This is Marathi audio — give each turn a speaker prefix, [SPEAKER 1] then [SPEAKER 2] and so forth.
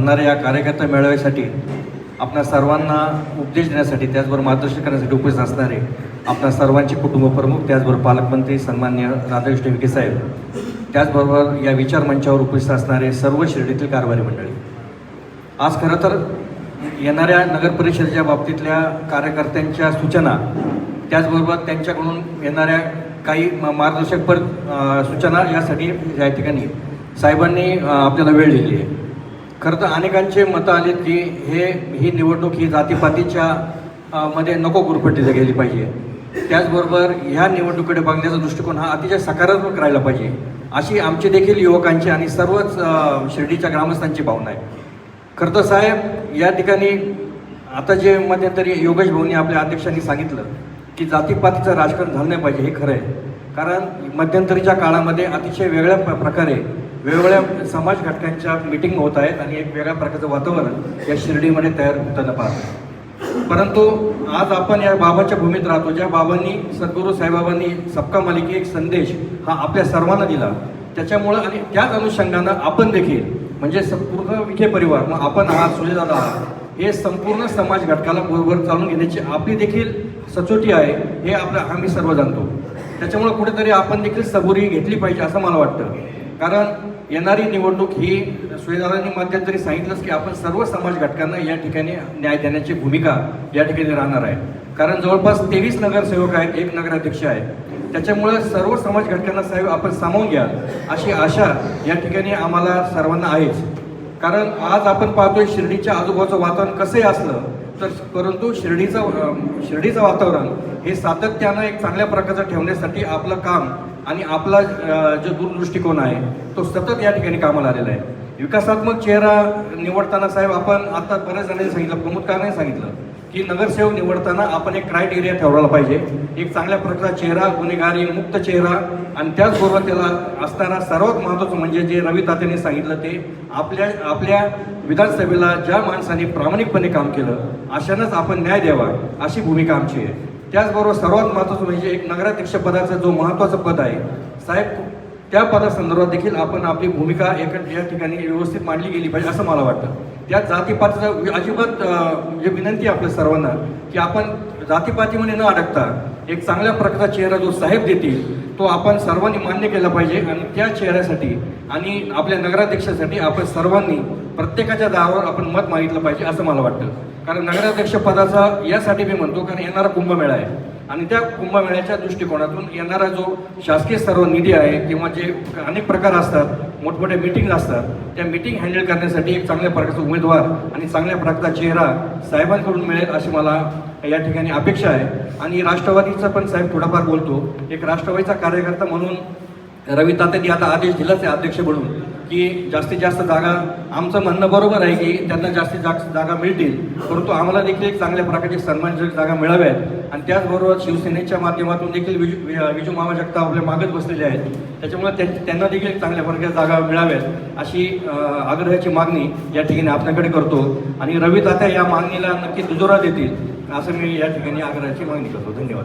[SPEAKER 1] होणाऱ्या या कार्यकर्ता मेळाव्यासाठी आपणा सर्वांना उपदेश देण्यासाठी त्याचबरोबर मार्गदर्शन करण्यासाठी उपस्थित असणारे आपणा सर्वांचे कुटुंब प्रमुख त्याचबरोबर पालकमंत्री सन्मान्य राधाकृष्ण विखे साहेब त्याचबरोबर या विचार मंचावर उपस्थित असणारे सर्व शिर्डीतील कारभारी मंडळी. आज खरं तर येणाऱ्या नगर परिषदेच्या बाबतीतल्या कार्यकर्त्यांच्या सूचना त्याचबरोबर त्यांच्याकडून येणाऱ्या काही म- मार्गदर्शकपर सूचना यासाठी या ठिकाणी साहेबांनी आपल्याला वेळ दिली आहे. खरं तर अनेकांचे मतं आलेत की हे ही निवडणूक ही जातीपातीच्या मध्ये नको गुरफटली गेली पाहिजे. त्याचबरोबर ह्या निवडणुकीकडे बघण्याचा दृष्टिकोन हा अतिशय सकारात्मक राहिला पाहिजे. अशी आमची देखील युवकांची आणि सर्वच शिर्डीच्या ग्रामस्थांची भावना आहे. खरं तर साहेब या ठिकाणी आता जे मध्यंतरी योगेश भाऊंनी आपल्या अध्यक्षांनी सांगितलं की जातीपातीचं राजकारण झालं नाही पाहिजे हे खरं आहे. कारण मध्यंतरीच्या काळामध्ये अतिशय वेगळ्या प- प्रकारे वेगवेगळ्या समाज घटकांच्या मिटिंग होत आहेत आणि एक वेगळ्या प्रकारचं वातावरण या शिर्डीमध्ये तयार होताना पाहतो. परंतु आज आपण या बाबाच्या भूमीत राहतो ज्या बाबांनी सद्गुरू साईबाबांनी सबका मालिकी एक संदेश हा आपल्या सर्वांना दिला. त्याच्यामुळं आणि त्याच अनुषंगानं आपण देखील म्हणजे संपूर्ण विखे परिवार मग आपण आहात सुजयदादा आहात हे संपूर्ण समाज घटकाला बरोबर चालून घेण्याची आपली देखील सचोटी आहे हे आपलं आम्ही सर्व जाणतो. त्याच्यामुळं कुठेतरी आपण देखील सबुरी घेतली पाहिजे असं मला वाटतं. कारण येणारी निवडणूक ही सुजयदादांनी मध्यंतरी सांगितलंच की आपण सर्व समाज घटकांना या ठिकाणी न्याय देण्याची भूमिका या ठिकाणी राहणार आहे. कारण जवळपास तेवीस नगरसेवक आहेत एक नगराध्यक्ष आहे त्याच्यामुळे सर्व समाज घटकांना साहेब आपण सामावून घ्या अशी आशा या ठिकाणी आम्हाला सर्वांना आहेच. कारण आज आपण पाहतोय शिर्डीच्या आजूबाजूचं वातावरण कसंही असलं तर परंतु शिर्डीचं शिर्डीचं वातावरण हे सातत्यानं एक चांगल्या प्रकारचं ठेवण्यासाठी आपलं काम आणि आपला जो दूरदृष्टिकोन आहे तो सतत या ठिकाणी कामाला आलेला आहे. विकासात्मक चेहरा निवडताना साहेब आपण आता बऱ्याच जणांनी सांगितलं प्रमोद कारणाने सांगितलं की नगरसेवक निवडताना आपण एक क्रायटेरिया ठरवला पाहिजे. एक चांगल्या प्रकारचा चेहरा गुन्हेगारी मुक्त चेहरा आणि त्याचबरोबर त्याला असणारा सर्वात महत्त्वाचं म्हणजे जे रवी तात्याने सांगितलं ते आपल्या आपल्या विधानसभेला ज्या माणसाने प्रामाणिकपणे काम केलं अशानंच आपण न्याय द्यावा अशी भूमिका आमची आहे. त्याचबरोबर सर्वात महत्त्वाचं म्हणजे एक नगराध्यक्ष पदाचं जो महत्त्वाचं पद आहे साहेब त्या पदासंदर्भात देखील आपण आपली भूमिका एक या ठिकाणी व्यवस्थित मांडली गेली पाहिजे असं मला वाटतं. त्या जातीपातीचा अजिबात म्हणजे विनंती आहे आपल्या सर्वांना की आपण जातीपातीमध्ये न अडकता एक चांगल्या प्रकारचा चेहरा जो साहेब देतील तो आपण सर्वांनी मान्य केला पाहिजे आणि त्या चेहऱ्यासाठी आणि आपल्या नगराध्यक्षासाठी आपण सर्वांनी प्रत्येकाच्या दावावर आपण मत मागितलं पाहिजे असं मला वाटतं. कारण नगराध्यक्ष पदाचा यासाठी मी म्हणतो कारण येणारा कुंभमेळा आहे. आणि त्या कुंभमेळ्याच्या दृष्टिकोनातून येणारा जो शासकीय सर्व निधी आहे किंवा जे अनेक प्रकार असतात मोठमोठ्या मिटिंग असतात त्या मिटिंग हँडल करण्यासाठी एक चांगल्या प्रकारचा उमेदवार आणि चांगल्या प्रकारचा चेहरा साहेबांकडून मिळेल अशी मला या ठिकाणी अपेक्षा आहे. आणि राष्ट्रवादीचा पण साहेब थोडाफार बोलतो एक राष्ट्रवादीचा कार्यकर्ता म्हणून रवी तात्यांनी आता आदेश दिलाच आहे अध्यक्ष म्हणून की जास्तीत जास्त जागा आमचं म्हणणं बरोबर आहे की त्यांना जास्तीत जास्त जागा मिळतील परंतु आम्हाला देखील एक चांगल्या प्रकारची सन्मानजनक जागा मिळाव्यात आणि त्याचबरोबर शिवसेनेच्या माध्यमातून देखील विजू विजू मामा जगताप आपल्या मागत बसलेले आहेत. त्याच्यामुळे त्यां- त्यांना देखील एक चांगल्या प्रकारच्या जागा मिळाव्यात अशी आग्रहाची मागणी या ठिकाणी आपल्याकडे करतो. आणि रवी तात्या या मागणीला नक्की दुजोरा देतील असं मी या ठिकाणी आग्रहाची मागणी करतो. धन्यवाद.